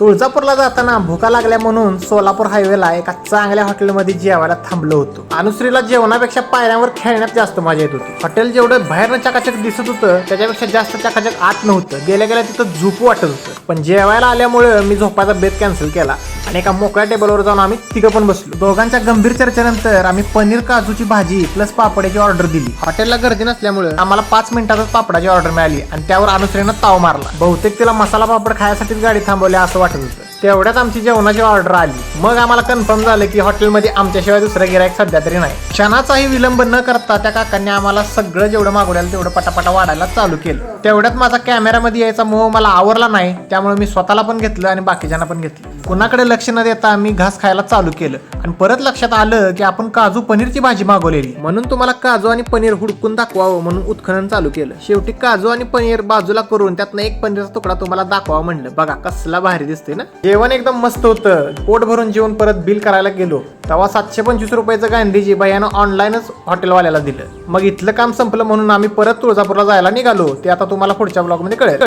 तुळजापूरला जाताना भुका लागल्या म्हणून सोलापूर हायवेला एका चांगल्या हॉटेलमध्ये जेवायला थांबलो होतो. अनुश्रीला जेवणापेक्षा पायऱ्यांवर खेळण्यात जास्त मजा येत होती. हॉटेल जेवढं बाहेरनं चकाचक दिसत होतं त्याच्यापेक्षा जास्त चकाचक आत नव्हतं. गेल्या गेल्या तिथं झोपू वाटत होतं. पण जेवायला आल्यामुळे मी झोपायचा बेत कॅन्सल केला. आणि एका मोकळ्या टेबलवर जाऊन आम्ही तिघं पण बसलो. दोघांच्या गंभीर चर्चेनंतर आम्ही पनीर काजूची भाजी प्लस पापड्याची ऑर्डर दिली. हॉटेलला गर्दी नसल्यामुळे? आम्हाला पाच मिनिटातच पापडाची ऑर्डर मिळाली आणि त्यावर अनुश्रीनं ताव मारला. बहुतेक तिला मसाला पापड खायसाठीच गाडी थांबवली असं वाटत होतं. तेवढ्यात आमची जेवणाची ऑर्डर आली. मग आम्हाला कन्फर्म झालं की हॉटेलमध्ये आमच्याशिवाय दुसरं गिरायक सध्या तरी नाही. क्षणाचाही विलंब न करता त्या काकांनी आम्हाला सगळं जेवढं मागवलेलं तेवढं पटापटा वाढायला चालू केलं. तेवढ्यात माझा कॅमेरामध्ये यायचा मोह मला आवरला नाही त्यामुळे मी स्वतःला पण घेतलं आणि बाकीच्यांना पण घेतलं. कुणाकडे लक्ष न देता आम्ही घास खायला चालू केलं. आणि परत लक्षात आलं की आपण काजू पनीरची भाजी मागवलेली. म्हणून तुम्हाला काजू आणि पनीर हुडकून दाखवावं म्हणून उत्खनन चालू केलं. शेवटी काजू आणि पनीर बाजूला करून त्यातनं एक पनीरचा तुकडा तुम्हाला दाखवावा म्हणलं. बघा कसला भारी दिसते ना? जेवण एकदम मस्त होतं. पोट भरून जेवण परत बिल करायला गेलो. तेव्हा सातशे पंचवीस रुपयाचं गांधीजी यानं ऑनलाईनच हॉटेलवाल्याला दिलं. मग इथलं काम संपलं म्हणून आम्ही परत तुळजापूरला जायला निघालो. ते आता तुम्हाला पुढच्या ब्लॉगमध्ये कळेल.